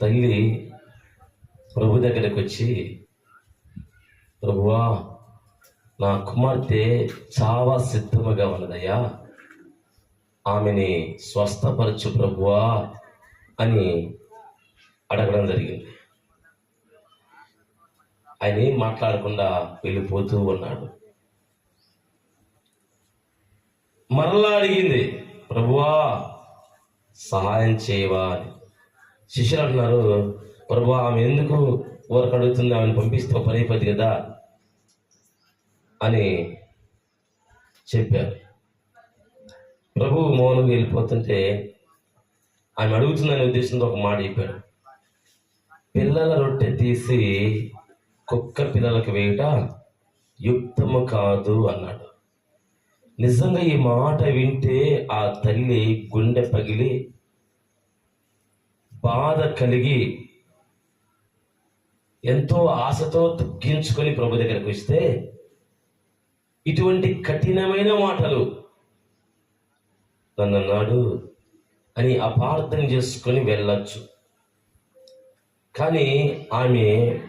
తల్లి ప్రభు దగ్గరికి వచ్చి ప్రభువా నా కుమార్తె చాలా సిద్ధముగా ఉన్నదయ్యా. ఆమెని స్వస్థపరచు ప్రభువా అని అడగడం జరిగింది. ఆయన ఏం మాట్లాడకుండా వెళ్ళిపోతూ ఉన్నాడు. మరలా అడిగింది ప్రభువా సహాయం చేయవా అని. శిష్యులు అంటున్నారు ప్రభు ఆమె ఎందుకు ఊరకు అడుగుతుంది? ఆమెను పంపిస్తే పని అయిపోద్ది కదా అని చెప్పారు. ప్రభు మౌనం వెళ్ళిపోతుంటే ఆమె అడుగుతుందనే ఉద్దేశంతో ఒక మాట చెప్పాడు. పిల్లల రొట్టె తీసి కుక్క పిల్లలకు వేయట యుక్తము కాదు అన్నాడు. నిజంగా ఈ మాట వింటే ఆ తల్లి గుండె పగిలి బాధ కలిగి ఎంతో ఆశతో తగ్గించుకొని ప్రభు దగ్గరకు వస్తే ఇటువంటి కఠినమైన మాటలు నన్ను అని అపార్థం చేసుకొని వెళ్ళచ్చు. కానీ ఆమె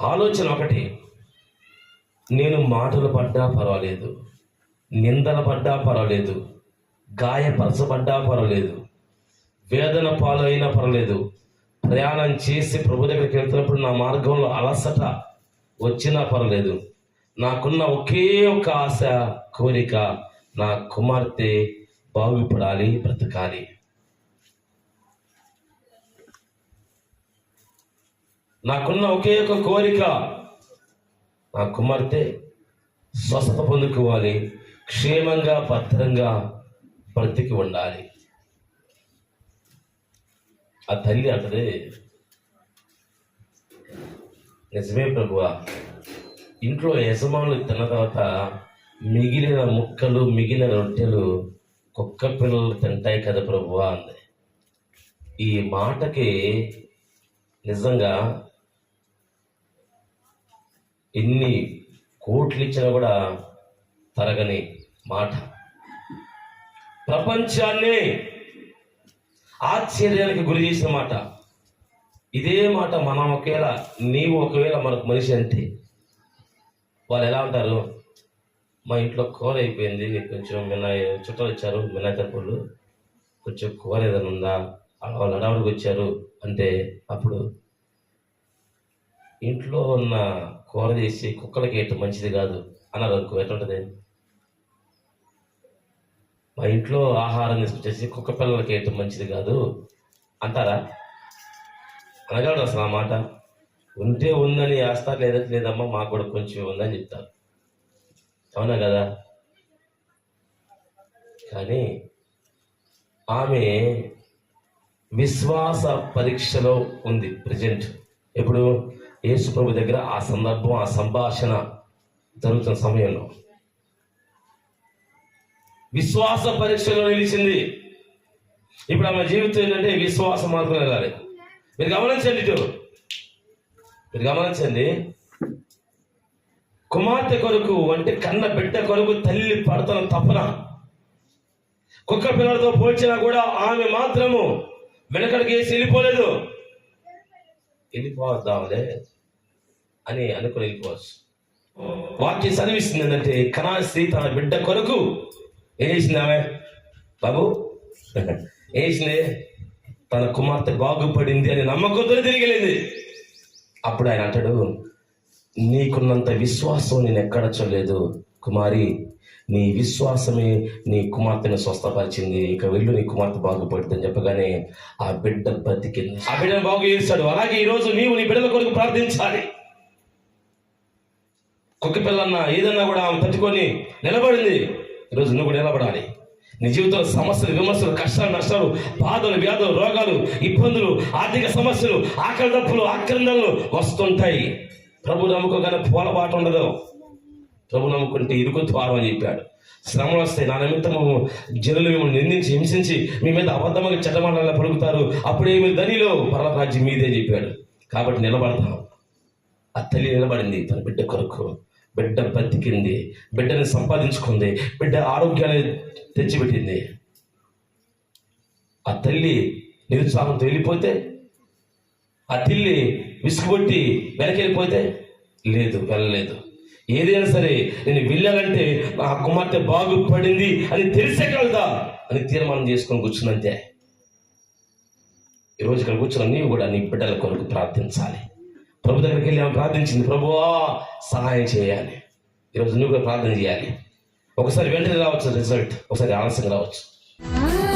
ఆలోచన ఒకటి నేను మాటలు పడ్డా పర్వాలేదు నిందలు పడ్డా పర్వాలేదు గాయపరచబడ్డా పర్వాలేదు వేదన పాలైనా పర్వాలేదు. ప్రయాణం చేసి ప్రభు దగ్గరికి వెళ్తున్నప్పుడు నా మార్గంలో అలసట వచ్చినా పర్వాలేదు. నాకున్న ఒకే ఒక ఆశ కోరిక నా కుమార్తె బాగుపడాలి బ్రతకాలి. నాకున్న ఒకే ఒక కోరిక నా కుమార్తె స్వస్థత పొందుకోవాలి క్షేమంగా భద్రంగా బ్రతికి ఉండాలి. ఆ తల్లి అంటది నిజమే ప్రభువా ఇంట్లో యజమానులు తిన్న తర్వాత మిగిలిన ముక్కలు మిగిలిన రొట్టెలు కుక్క పిల్లలు తింటాయి కదా ప్రభువా అంది. ఈ మాటకి నిజంగా ఎన్ని కోట్లు ఇచ్చినా కూడా తరగని మాట. ప్రపంచాన్ని ఆశ్చర్యానికి గురి చేసిన మాట. ఇదే మాట మనం ఒకవేళ నీవు ఒకవేళ మనకు మనిషి అంటే వాళ్ళు ఎలా ఉంటారు? మా ఇంట్లో కూర అయిపోయింది కొంచెం మినాయి చుట్టాలు వచ్చారు మినాయి తరపులు కొంచెం కూర ఏదైనా ఉందా? వాళ్ళు అడవుడికి వచ్చారు అంటే అప్పుడు ఇంట్లో ఉన్న కూర తీసి కుక్కలకి వేయటం మంచిది కాదు అన్నారు అనుకో ఎట్లుంటుంది? మా ఇంట్లో ఆహారం తీసుకొచ్చేసి కుక్క పిల్లలకి వేయటం మంచిది కాదు. అంటారా? అనగలడు అసలు ఆ మాట. ఉంటే ఉందని వేస్తారు లేదంటే లేదమ్మా మాకు కూడా కొంచెం ఉందని చెప్తారు. అవునా కదా? కానీ ఆమె విశ్వాస పరీక్షలో ఉంది ప్రజెంట్. ఇప్పుడు యేసు ప్రభు దగ్గర ఆ సందర్భం ఆ సంభాషణ జరుగుతున్న సమయంలో. విశ్వాస పరీక్షలో నిలిచింది. ఇప్పుడు ఆమె జీవితం ఏంటంటే విశ్వాసం మాత్రమే వెళ్ళాలి మీరు గమనించండి ఇటు. మీరు గమనించండి. కుమార్తె కొరకు అంటే కన్న బిడ్డ కొరకు తల్లి పడుతున్న తపన. కుక్క పిల్లలతో పోల్చినా కూడా ఆమె మాత్రము వెనకడికి వేసి వెళ్ళిపోలేదు. వెళ్ళిపోద్దాంలే అని అనుకుని వెళ్ళిపోవచ్చు. వాక్యం చదివిస్తుంది ఏంటంటే కణా స్త్రీ తన బిడ్డ కొరకు ఏం చేసింది ఆమె? బాబు? ఏం చేసింది? తన కుమార్తె బాగుపడింది అని నమ్మకంతో తిరిగిలేదు. అప్పుడు ఆయన అంటాడు నీకున్నంత విశ్వాసం నేను ఎక్కడ చూడలేదు. కుమారి నీ విశ్వాసమే నీ కుమార్తెను స్వస్థపరిచింది. ఇక వెళ్ళు నీ కుమార్తె బాగుపడుతుందని చెప్పగానే ఆ బిడ్డ బతికింది. ఆ బిడ్డను బాగు చేస్తాడు. అలాగే ఈరోజు నీవు నీ బిడ్డల కొరకు ప్రార్థించాలి. కుక్క పిల్లన్న ఏదన్నా కూడా ఆమె తట్టుకొని నిలబడింది. ఈరోజు నువ్వు నిలబడాలి. నీ జీవితంలో సమస్యలు విమర్శలు కష్టాలు నష్టాలు బాధలు వ్యాధులు రోగాలు ఇబ్బందులు ఆర్థిక సమస్యలు ఆకలి తప్పులు ఆక్రందనలు వస్తుంటాయి. ప్రభు నమ్ముకోగానే పోలబాట ఉండదు. ప్రభు నమ్ముకుంటే ఇరుకు ద్వారం అని చెప్పాడు. శ్రమలు వస్తాయి. నా నిమిత్తము జనులు మిమ్మల్ని నిందించి హింసించి మీ మీద అబద్ధంగా చెడ్డమాటలా పలుకుతారు. అప్పుడే మీరు ధనిలో పరలరాజ్యం మీదే చెప్పాడు. కాబట్టి నిలబడతాం. ఆ తల్లి నిలబడింది తన బిడ్డ కొరకు. బిడ్డ బతికింది బిడ్డని సంపాదించుకుంది బిడ్డ ఆరోగ్యాన్ని తెచ్చిపెట్టింది. ఆ తల్లి నిరుత్సాహంతో వెళ్ళిపోతే ఆ తిల్లి విసుగుబట్టి వెనకెళ్ళిపోతే లేదు వెళ్ళలేదు. ఏదైనా సరే నేను వెళ్ళానంటే నా కుమార్తె బాగుపడింది అని తెలిసే కలదా అని తీర్మానం చేసుకొని కూర్చున్నంతే. ఈరోజు ఇక్కడ కూర్చున్న నీవు కూడా నీ బిడ్డల కొరకు ప్రార్థించాలి. ప్రభు దగ్గరికి వెళ్ళి ఆమె ప్రార్థించింది ప్రభువా సహాయం చేయాలి. ఈరోజు నువ్వు కూడా ప్రార్థన చేయాలి. ఒకసారి వెంటనే రావచ్చు రిజల్ట్. ఒకసారి ఆలస్యంగా రావచ్చు.